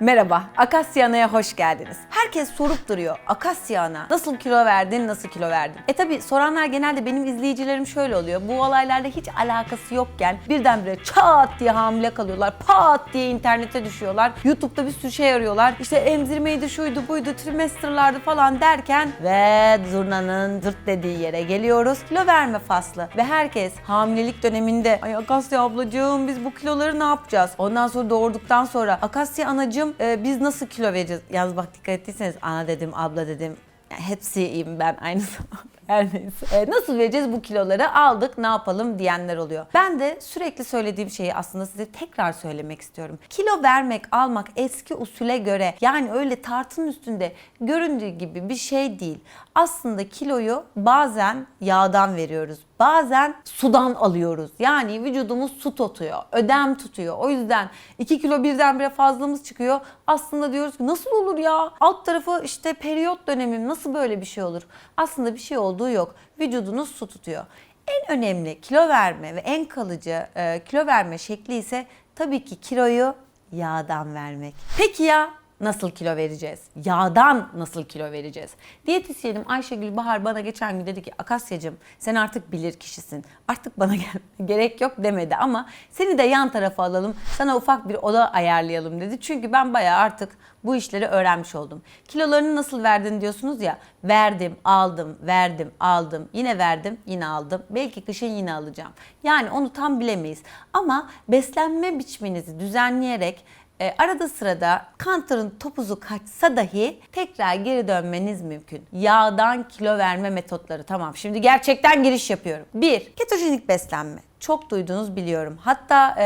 Merhaba, Akasya Ana'ya hoş geldiniz. Herkes sorup duruyor. Akasya Ana, nasıl kilo verdin, nasıl kilo verdin? E tabi soranlar genelde benim izleyicilerim şöyle oluyor. Bu olaylarla hiç alakası yokken birdenbire çat diye hamile kalıyorlar. Pat diye internete düşüyorlar. YouTube'da bir sürü şey arıyorlar. İşte emzirmeydi, şuydu, buydu, trimesterlardı falan derken ve zurnanın dırt dediği yere geliyoruz. Kilo verme faslı. Ve herkes hamilelik döneminde ay Akasya ablacığım biz bu kiloları ne yapacağız? Ondan sonra doğurduktan sonra Akasya anacığım e, biz nasıl kilo vereceğiz? Yalnız bak dikkat ettiyseniz ana dedim, abla dedim. Yani hepsi iyiyim ben aynı zamanda. Her neyse. E, nasıl vereceğiz bu kiloları? Aldık ne yapalım diyenler oluyor. Ben de sürekli söylediğim şeyi aslında size tekrar söylemek istiyorum. Kilo vermek, almak eski usule göre yani öyle tartının üstünde göründüğü gibi bir şey değil. Aslında kiloyu bazen yağdan veriyoruz. Bazen sudan alıyoruz. Yani vücudumuz su tutuyor, ödem tutuyor. O yüzden 2 kilo birdenbire fazlamız çıkıyor. Aslında diyoruz ki nasıl olur ya? Alt tarafı işte periyot dönemim nasıl böyle bir şey olur? Aslında bir şey olduğu yok. Vücudunuz su tutuyor. En önemli kilo verme ve en kalıcı e, kilo verme şekli ise tabii ki kiloyu yağdan vermek. Peki ya nasıl kilo vereceğiz? Yağdan nasıl kilo vereceğiz? Diyetisyenim Ayşegül Bahar bana geçen gün dedi ki Akasya'cığım sen artık bilir kişisin. Artık bana gerek yok demedi ama seni de yan tarafa alalım. Sana ufak bir oda ayarlayalım dedi. Çünkü ben bayağı artık bu işleri öğrenmiş oldum. Kilolarını nasıl verdin diyorsunuz ya. Verdim, aldım, verdim, aldım, yine verdim, yine aldım. Belki kışın yine alacağım. Yani onu tam bilemeyiz. Ama beslenme biçiminizi düzenleyerek e, arada sırada kantarın topuzu kaçsa dahi tekrar geri dönmeniz mümkün. Yağdan kilo verme metotları tamam. Şimdi gerçekten giriş yapıyorum. 1. Ketojenik beslenme. Çok duydunuz biliyorum. Hatta e,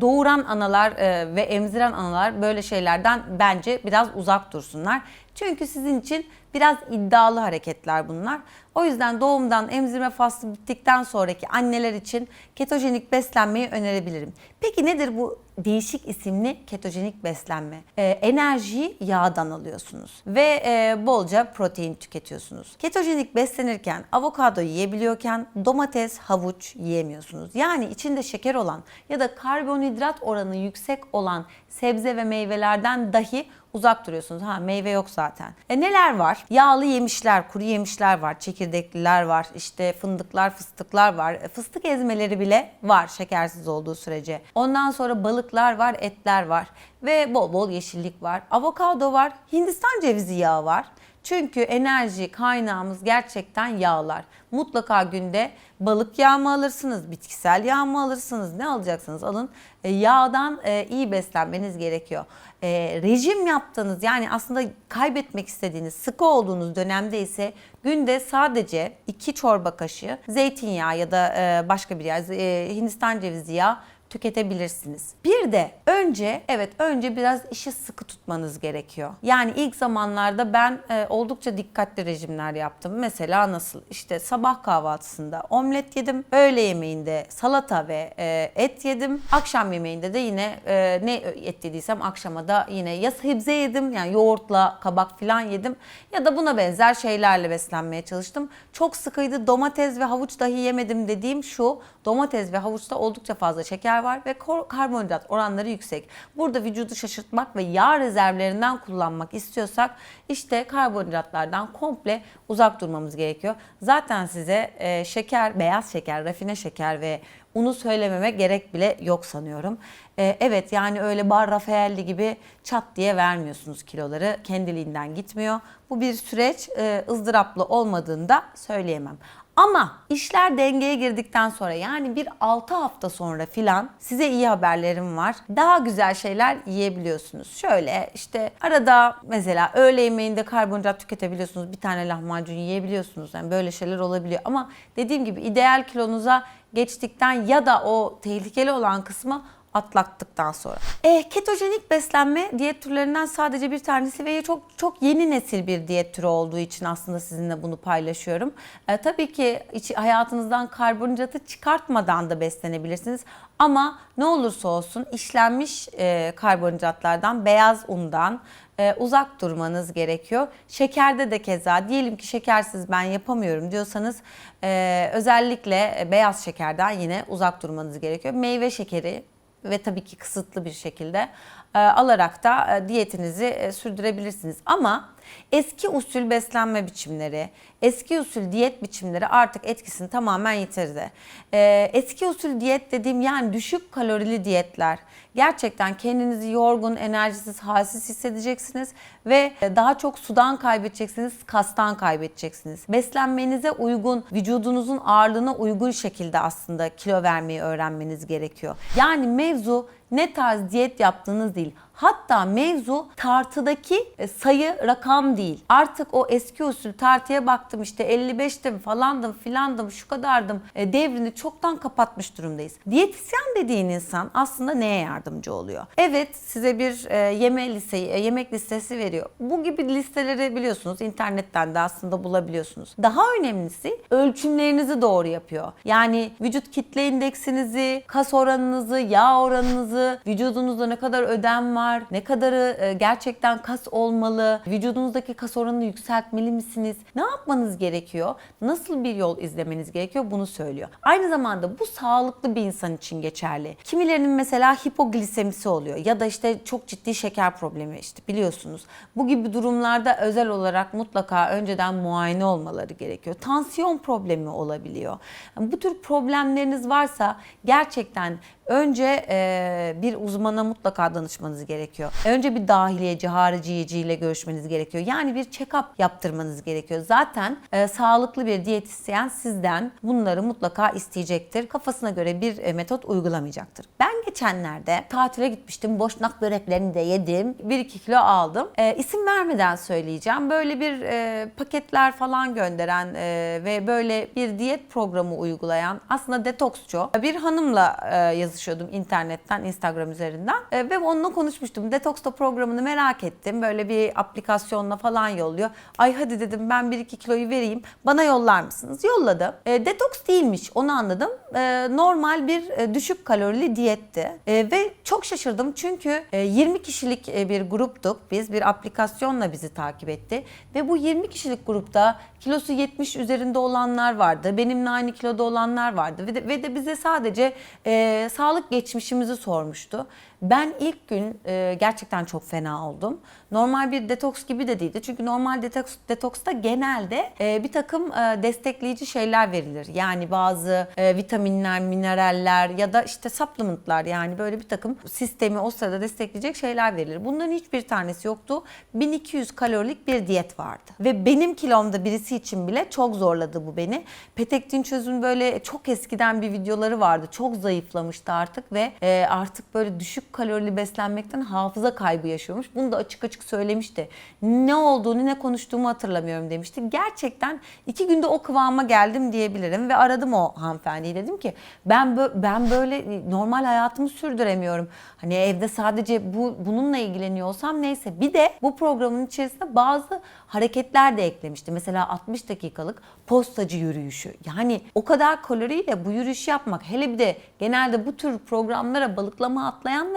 doğuran analar e, ve emziren analar böyle şeylerden bence biraz uzak dursunlar. Çünkü sizin için biraz iddialı hareketler bunlar. O yüzden doğumdan emzirme faslı bittikten sonraki anneler için ketojenik beslenmeyi önerebilirim. Peki nedir bu değişik isimli ketojenik beslenme? Ee, enerjiyi yağdan alıyorsunuz ve e, bolca protein tüketiyorsunuz. Ketojenik beslenirken avokado yiyebiliyorken domates, havuç yiyemiyorsunuz. Yani içinde şeker olan ya da karbonhidrat oranı yüksek olan sebze ve meyvelerden dahi uzak duruyorsunuz. Ha meyve yok zaten. E neler var? Yağlı yemişler, kuru yemişler var, çekirdekliler var, işte fındıklar, fıstıklar var. E, fıstık ezmeleri bile var şekersiz olduğu sürece. Ondan sonra balıklar var, etler var ve bol bol yeşillik var. Avokado var, Hindistan cevizi yağı var. Çünkü enerji kaynağımız gerçekten yağlar. Mutlaka günde balık yağı mı alırsınız, bitkisel yağ mı alırsınız, ne alacaksınız alın. E, yağdan e, iyi beslenmeniz gerekiyor. E, rejim yaptığınız yani aslında kaybetmek istediğiniz, sıkı olduğunuz dönemde ise günde sadece 2 çorba kaşığı zeytinyağı ya da başka bir e, Hindistan cevizi yağı tüketebilirsiniz. Bir de önce evet önce biraz işi sıkı tutmanız gerekiyor. Yani ilk zamanlarda ben e, oldukça dikkatli rejimler yaptım. Mesela nasıl? İşte sabah kahvaltısında omlet yedim. Öğle yemeğinde salata ve e, et yedim. Akşam yemeğinde de yine e, ne et yediysem akşama da yine ya sebze yedim yani yoğurtla kabak falan yedim ya da buna benzer şeylerle beslenmeye çalıştım. Çok sıkıydı. Domates ve havuç dahi yemedim dediğim şu. Domates ve havuçta oldukça fazla şeker var ve karbonhidrat oranları yüksek. Burada vücudu şaşırtmak ve yağ rezervlerinden kullanmak istiyorsak işte karbonhidratlardan komple uzak durmamız gerekiyor. Zaten size e, şeker, beyaz şeker, rafine şeker ve unu söylememe gerek bile yok sanıyorum. E, evet yani öyle bar Rafaelli gibi çat diye vermiyorsunuz kiloları. Kendiliğinden gitmiyor. Bu bir süreç e, ızdıraplı olmadığında söyleyemem. Ama işler dengeye girdikten sonra yani bir 6 hafta sonra filan size iyi haberlerim var. Daha güzel şeyler yiyebiliyorsunuz. Şöyle işte arada mesela öğle yemeğinde karbonhidrat tüketebiliyorsunuz. Bir tane lahmacun yiyebiliyorsunuz. Yani böyle şeyler olabiliyor. Ama dediğim gibi ideal kilonuza geçtikten ya da o tehlikeli olan kısmı atlattıktan sonra. E, ketojenik beslenme diyet türlerinden sadece bir tanesi ve çok çok yeni nesil bir diyet türü olduğu için aslında sizinle bunu paylaşıyorum. E, tabii ki içi, hayatınızdan karbonhidratı çıkartmadan da beslenebilirsiniz. Ama ne olursa olsun işlenmiş e, karbonhidratlardan, beyaz undan e, uzak durmanız gerekiyor. Şekerde de keza diyelim ki şekersiz ben yapamıyorum diyorsanız e, özellikle beyaz şekerden yine uzak durmanız gerekiyor. Meyve şekeri ve tabii ki kısıtlı bir şekilde e, alarak da e, diyetinizi e, sürdürebilirsiniz. Ama eski usul beslenme biçimleri, eski usul diyet biçimleri artık etkisini tamamen yitirdi. E, eski usul diyet dediğim yani düşük kalorili diyetler. Gerçekten kendinizi yorgun, enerjisiz, halsiz hissedeceksiniz ve daha çok sudan kaybedeceksiniz, kastan kaybedeceksiniz. Beslenmenize uygun, vücudunuzun ağırlığına uygun şekilde aslında kilo vermeyi öğrenmeniz gerekiyor. Yani mevzu ne tarz diyet yaptığınız değil. Hatta mevzu tartıdaki e, sayı rakam değil. Artık o eski usul tartıya baktım işte 55'tim falandım filandım şu kadardım e, devrini çoktan kapatmış durumdayız. Diyetisyen dediğin insan aslında neye yardımcı oluyor? Evet size bir e, yeme listesi, yemek listesi veriyor. Bu gibi listeleri biliyorsunuz internetten de aslında bulabiliyorsunuz. Daha önemlisi ölçümlerinizi doğru yapıyor. Yani vücut kitle indeksinizi, kas oranınızı, yağ oranınızı, vücudunuzda ne kadar ödem var, ne kadarı e, gerçekten kas olmalı, vücudunuzdaki kas oranını yükseltmeli misiniz? Ne yapmanız gerekiyor? Nasıl bir yol izlemeniz gerekiyor? Bunu söylüyor. Aynı zamanda bu sağlıklı bir insan için geçerli. Kimilerinin mesela hipoglisemisi oluyor ya da işte çok ciddi şeker problemi işte biliyorsunuz. Bu gibi durumlarda özel olarak mutlaka önceden muayene olmaları gerekiyor. Tansiyon problemi olabiliyor. Bu tür problemleriniz varsa gerçekten önce e, bir uzmana mutlaka danışmanız gerekiyor. Önce bir dahiliyeci, hariciyeciyle görüşmeniz gerekiyor. Yani bir check-up yaptırmanız gerekiyor. Zaten e, sağlıklı bir diyetisyen sizden bunları mutlaka isteyecektir. Kafasına göre bir e, metot uygulamayacaktır. Ben geçenlerde tatile gitmiştim. Boşnak böreklerini de yedim. 1-2 kilo aldım. E, isim vermeden söyleyeceğim. Böyle bir e, paketler falan gönderen e, ve böyle bir diyet programı uygulayan aslında detoksçu bir hanımla e, yazışıyordum internetten, Instagram üzerinden. E, ve onunla konuşmuştum. Detoks'ta programını merak ettim. Böyle bir aplikasyonla falan yolluyor. Ay hadi dedim ben 1-2 kiloyu vereyim. Bana yollar mısınız? Yolladı. E, detoks değilmiş onu anladım. E, normal bir e, düşük kalorili diyetti. E, ve çok şaşırdım çünkü e, 20 kişilik e, bir gruptuk. Biz bir aplikasyonla bizi takip etti. Ve bu 20 kişilik grupta kilosu 70 üzerinde olanlar vardı. Benimle aynı kiloda olanlar vardı. Ve de, ve de bize sadece e, sağlık geçmişimizi sormuştu. Ben ilk gün e, gerçekten çok fena oldum. Normal bir detoks gibi de değildi. Çünkü normal detoks detoksta genelde e, bir takım e, destekleyici şeyler verilir. Yani bazı e, vitaminler, mineraller ya da işte supplementlar yani böyle bir takım sistemi o sırada destekleyecek şeyler verilir. Bunların hiçbir tanesi yoktu. 1200 kalorilik bir diyet vardı. Ve benim kilomda birisi için bile çok zorladı bu beni. Petek Dinçöz'ün böyle çok eskiden bir videoları vardı. Çok zayıflamıştı artık ve e, artık böyle düşük kalorili beslenmekten hafıza kaybı yaşıyormuş. Bunu da açık açık söylemişti. Ne olduğunu ne konuştuğumu hatırlamıyorum demişti. Gerçekten iki günde o kıvama geldim diyebilirim ve aradım o hanımefendiyi dedim ki ben bö- ben böyle normal hayatımı sürdüremiyorum. Hani evde sadece bu bununla ilgileniyorsam neyse. Bir de bu programın içerisinde bazı hareketler de eklemişti. Mesela 60 dakikalık postacı yürüyüşü. Yani o kadar kaloriyle bu yürüyüşü yapmak hele bir de genelde bu tür programlara balıklama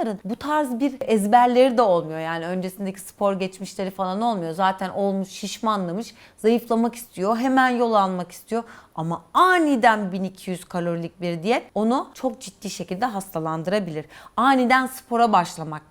atlayanların bu tarz bir ezberleri de olmuyor. Yani öncesindeki spor geçmişleri falan olmuyor. Zaten olmuş şişmanlamış, zayıflamak istiyor, hemen yol almak istiyor. Ama aniden 1200 kalorilik bir diyet onu çok ciddi şekilde hastalandırabilir. Aniden spora başlamak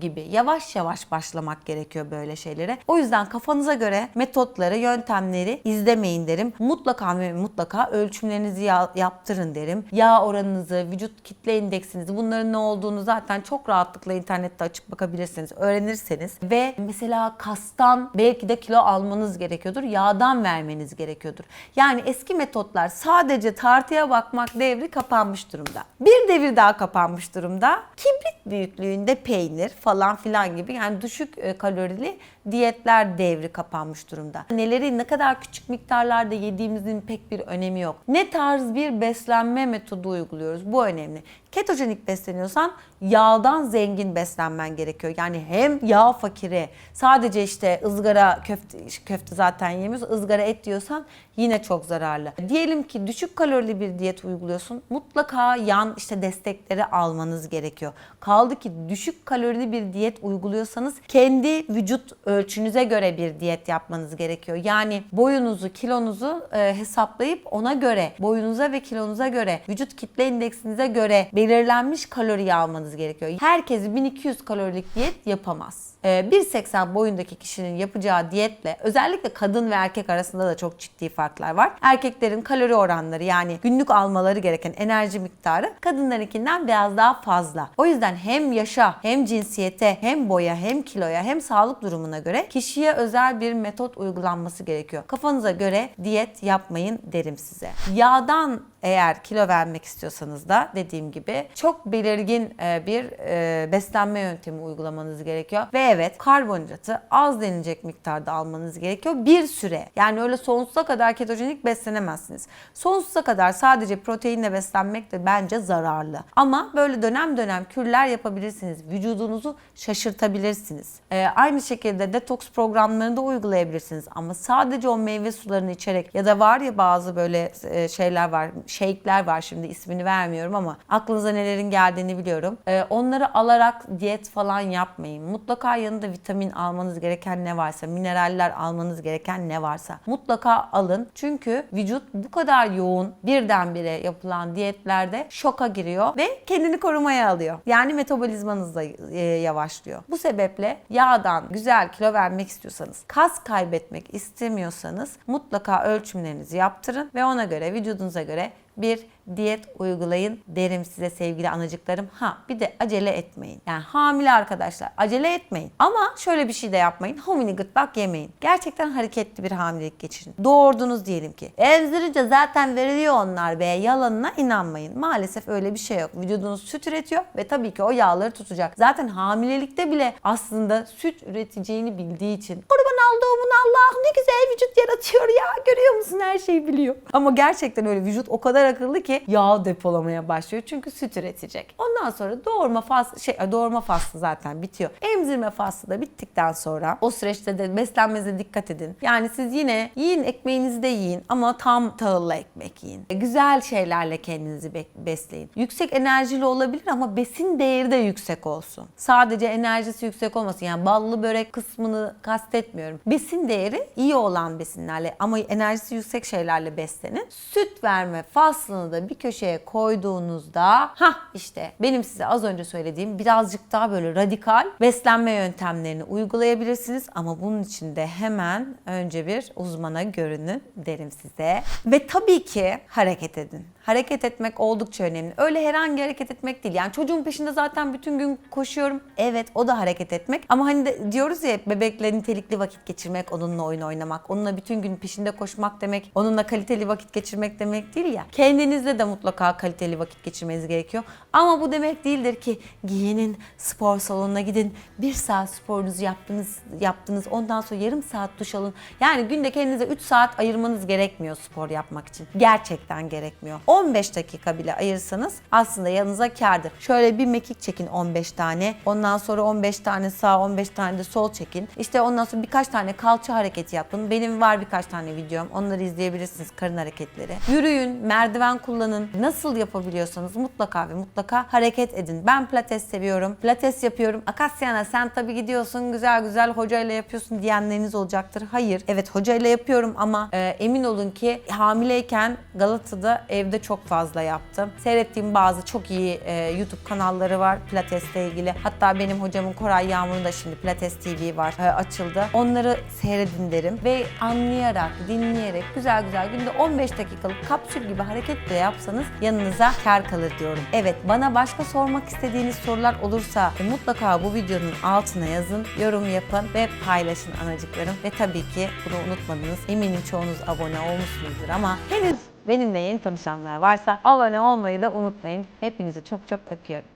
gibi yavaş yavaş başlamak gerekiyor böyle şeylere. O yüzden kafanıza göre metotları, yöntemleri izlemeyin derim. Mutlaka ve mutlaka ölçümlerinizi yaptırın derim. Yağ oranınızı, vücut kitle indeksinizi bunların ne olduğunu zaten çok rahatlıkla internette açıp bakabilirsiniz. Öğrenirseniz ve mesela kastan belki de kilo almanız gerekiyordur. Yağdan vermeniz gerekiyordur. Yani eski metotlar sadece tartıya bakmak devri kapanmış durumda. Bir devir daha kapanmış durumda. Kibrit büyüklüğünde peynir falan filan gibi yani düşük e, kalorili diyetler devri kapanmış durumda. Neleri ne kadar küçük miktarlarda yediğimizin pek bir önemi yok. Ne tarz bir beslenme metodu uyguluyoruz bu önemli. Ketojenik besleniyorsan yağdan zengin beslenmen gerekiyor. Yani hem yağ fakiri sadece işte ızgara köfte, köfte zaten yemiyorsun ızgara et diyorsan yine çok zararlı. Diyelim ki düşük kalorili bir diyet uyguluyorsun. Mutlaka yan işte destekleri almanız gerekiyor. Kaldı ki düşük kalorili bir diyet uyguluyorsanız kendi vücut ölçünüze göre bir diyet yapmanız gerekiyor. Yani boyunuzu, kilonuzu e, hesaplayıp ona göre boyunuza ve kilonuza göre vücut kitle indeksinize göre belirlenmiş kaloriyi almanız gerekiyor. Herkes 1200 kalorilik diyet yapamaz. Ee, 1.80 boyundaki kişinin yapacağı diyetle özellikle kadın ve erkek arasında da çok ciddi farklar var. Erkeklerin kalori oranları yani günlük almaları gereken enerji miktarı kadınlarınkinden biraz daha fazla. O yüzden hem yaşa hem cinsiyete hem boya hem kiloya hem sağlık durumuna göre kişiye özel bir metot uygulanması gerekiyor. Kafanıza göre diyet yapmayın derim size. Yağdan eğer kilo vermek istiyorsanız da dediğim gibi çok belirgin e, bir e, beslenme yöntemi uygulamanız gerekiyor. Ve evet karbonhidratı az denilecek miktarda almanız gerekiyor bir süre. Yani öyle sonsuza kadar ketojenik beslenemezsiniz. Sonsuza kadar sadece proteinle beslenmek de bence zararlı. Ama böyle dönem dönem kürler yapabilirsiniz. Vücudunuzu şaşırtabilirsiniz. E, aynı şekilde detoks programlarını da uygulayabilirsiniz. Ama sadece o meyve sularını içerek ya da var ya bazı böyle şeyler var shake'ler var şimdi ismini vermiyorum ama aklınıza nelerin geldiğini biliyorum. Ee, onları alarak diyet falan yapmayın. Mutlaka yanında vitamin almanız gereken ne varsa, mineraller almanız gereken ne varsa mutlaka alın. Çünkü vücut bu kadar yoğun birdenbire yapılan diyetlerde şoka giriyor ve kendini korumaya alıyor. Yani metabolizmanız da e, yavaşlıyor. Bu sebeple yağdan güzel kilo vermek istiyorsanız, kas kaybetmek istemiyorsanız mutlaka ölçümlerinizi yaptırın ve ona göre vücudunuza göre bir diyet uygulayın derim size sevgili anacıklarım. Ha bir de acele etmeyin. Yani hamile arkadaşlar acele etmeyin. Ama şöyle bir şey de yapmayın. Homini gırtlak yemeyin. Gerçekten hareketli bir hamilelik geçirin. Doğurdunuz diyelim ki. Emzirince zaten veriliyor onlar be. Yalanına inanmayın. Maalesef öyle bir şey yok. Vücudunuz süt üretiyor ve tabii ki o yağları tutacak. Zaten hamilelikte bile aslında süt üreteceğini bildiği için kurban olduğumun Allah ne güzel vücut yaratıyor ya. Görüyor musun her şeyi biliyor. Ama gerçekten öyle vücut o kadar akıllı ki yağ depolamaya başlıyor. Çünkü süt üretecek. Ondan sonra doğurma faslı şey doğurma faslı zaten bitiyor. Emzirme faslı da bittikten sonra o süreçte de beslenmenize dikkat edin. Yani siz yine yiyin ekmeğinizi de yiyin ama tam tahıllı ekmek yiyin. E, Güzel şeylerle kendinizi be- besleyin. Yüksek enerjili olabilir ama besin değeri de yüksek olsun. Sadece enerjisi yüksek olmasın. Yani ballı börek kısmını kastetmiyorum. Besin değeri iyi olan besinlerle ama enerjisi yüksek şeylerle beslenin. Süt verme faslını da bir köşeye koyduğunuzda ha işte benim size az önce söylediğim birazcık daha böyle radikal beslenme yöntemlerini uygulayabilirsiniz ama bunun için de hemen önce bir uzmana görünün derim size. Ve tabii ki hareket edin. Hareket etmek oldukça önemli. Öyle herhangi hareket etmek değil. Yani çocuğun peşinde zaten bütün gün koşuyorum. Evet o da hareket etmek. Ama hani de diyoruz ya bebekle nitelikli vakit geçirmek, onunla oyun oynamak, onunla bütün gün peşinde koşmak demek, onunla kaliteli vakit geçirmek demek değil ya. Kendinizle de mutlaka kaliteli vakit geçirmeniz gerekiyor. Ama bu demek değildir ki giyinin, spor salonuna gidin, bir saat sporunuzu yaptınız, yaptınız ondan sonra yarım saat duş alın. Yani günde kendinize 3 saat ayırmanız gerekmiyor spor yapmak için. Gerçekten gerekmiyor. 15 dakika bile ayırsanız aslında yanınıza kârdır. Şöyle bir mekik çekin 15 tane. Ondan sonra 15 tane sağ 15 tane de sol çekin. İşte ondan sonra birkaç tane kalça hareketi yapın. Benim var birkaç tane videom. Onları izleyebilirsiniz karın hareketleri. Yürüyün, merdiven kullanın. Nasıl yapabiliyorsanız mutlaka ve mutlaka hareket edin. Ben pilates seviyorum. Pilates yapıyorum. Akasyana sen tabii gidiyorsun güzel güzel hocayla yapıyorsun diyenleriniz olacaktır. Hayır. Evet hocayla yapıyorum ama e, emin olun ki hamileyken Galata'da evde çok fazla yaptım. Seyrettiğim bazı çok iyi e, YouTube kanalları var pilatesle ilgili. Hatta benim hocamın Koray Yağmur'un da şimdi Pilates TV var e, açıldı. Onları seyredin derim ve anlayarak, dinleyerek güzel güzel günde 15 dakikalık kapsül gibi hareket de yapsanız yanınıza kar kalır diyorum. Evet bana başka sormak istediğiniz sorular olursa mutlaka bu videonun altına yazın, yorum yapın ve paylaşın anacıklarım. Ve tabii ki bunu unutmadınız. Eminim çoğunuz abone olmuşsunuzdur ama henüz benimle yeni tanışanlar varsa abone olmayı da unutmayın. Hepinizi çok çok öpüyorum.